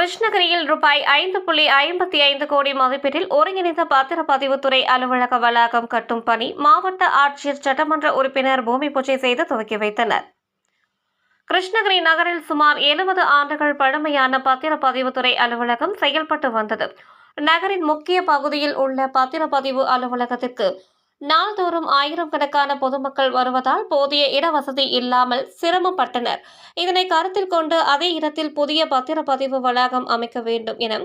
கிருஷ்ணகிரியில் ரூபாய் ஐந்து புள்ளி ஐம்பத்தி ஐந்து கோடி மதிப்பீட்டில் ஒருங்கிணைந்த பத்திரப்பதிவுத்துறை அலுவலக வளாகம் கட்டும் பணி மாவட்ட ஆட்சியர் சட்டமன்ற உறுப்பினர் பூமி பூஜை செய்து துவக்கி வைத்தனர். கிருஷ்ணகிரி நகரில் சுமார் எழுபது ஆண்டுகள் பழமையான பத்திரப்பதிவுத்துறை அலுவலகம் செயல்பட்டு வந்தது. நகரின் முக்கிய பகுதியில் உள்ள பத்திரப்பதிவு அலுவலகத்திற்கு நாள்தோறும் ஆயிரம் கணக்கான பொதுமக்கள் வருவதால் போதிய இடவசதி இல்லாமல் சிரமப்பட்டனர். இதனை கருத்தில் கொண்டு அதே இடத்தில் புதிய பத்திரப்பதிவு வளாகம் அமைக்க வேண்டும் என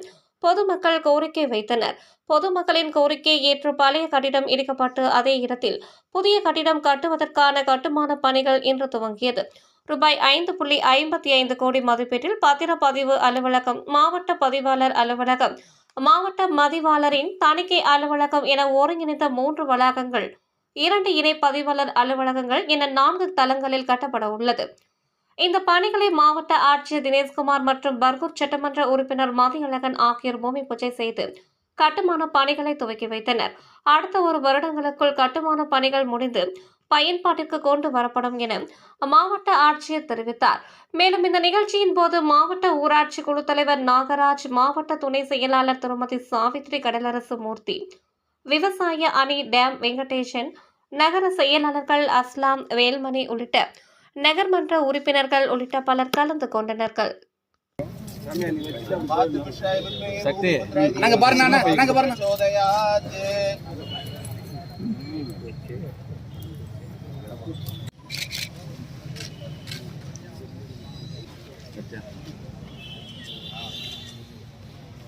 பொதுமக்கள் கோரிக்கை வைத்தனர். பொதுமக்களின் கோரிக்கையை ஏற்று பழைய கட்டிடம் இடிக்கப்பட்டு அதே இடத்தில் புதிய கட்டிடம் கட்டுவதற்கான கட்டுமான பணிகள் இன்று துவங்கியது. ரூபாய் ஐந்து புள்ளி ஐம்பத்தி ஐந்து கோடி மதிப்பீட்டில் பத்திரப்பதிவு அலுவலகம் மாவட்ட பதிவாளர் அலுவலகம் மாவட்ட மதிவாளரின் தணிக்கை அலுவலகம் என ஒருங்கிணைந்த மூன்று வளாகங்கள் இரண்டு இணை பதிவாளர் அலுவலகங்கள் என நான்கு தளங்களில் கட்டப்பட உள்ளது. இந்த பணிகளை மாவட்ட ஆட்சியர் தினேஷ்குமார் மற்றும் பர்கூர் சட்டமன்ற உறுப்பினர் மதியழகன் ஆகியோர் பூமி பூஜை செய்து கட்டுமான பணிகளை துவக்கி வைத்தனர். அடுத்த ஒரு வருடங்களுக்குள் கட்டுமான பணிகள் முடிந்து பயன்பாட்டிற்கு கொண்டு வரப்படும் என மாவட்ட ஆட்சியர் தெரிவித்தார். மேலும் இந்த நிகழ்ச்சியின் போது மாவட்ட ஊராட்சி குழு தலைவர் நாகராஜ் மாவட்ட துணை செயலாளர் திருமதி சாவித்ரி கடலரசு மூர்த்தி விவசாய அணி டேம் வெங்கடேசன் நகர செயலாளர்கள் அஸ்லாம் வேல்மணி உள்ளிட்ட நகர்மன்ற உறுப்பினர்கள் உள்ளிட்ட பலர் கலந்து கொண்டனர்கள். சக்தி. நாங்க பாருங்க அண்ணா, நாங்க பாருங்க. Kerja.